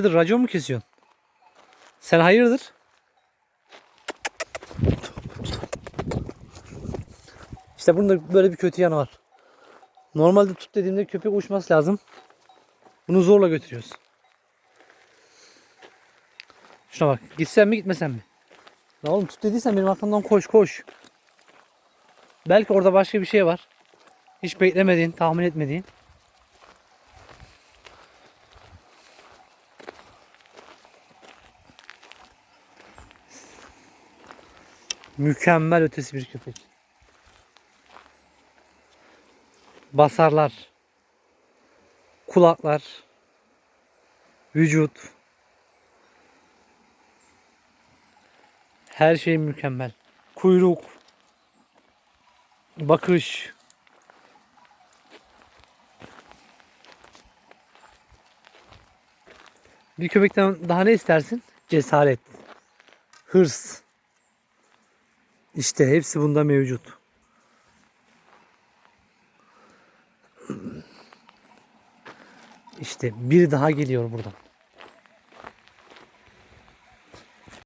Hayırdır racon mu kesiyorsun? Sen hayırdır? İşte bunun da böyle bir kötü yanı var. Normalde tut dediğimde köpek uçması lazım. Bunu zorla götürüyoruz. Şuna bak. Gitsen mi gitmesen mi? Ya oğlum tut dediysen benim arkamdan koş koş. Belki orada başka bir şey var. Hiç beklemediğin, tahmin etmediğin. Mükemmel ötesi bir köpek. Basarlar. Kulaklar. Vücut. Her şey mükemmel. Kuyruk. Bakış. Bir köpekten daha ne istersin? Cesaret. Hırs. İşte hepsi bunda mevcut. İşte bir daha geliyor buradan.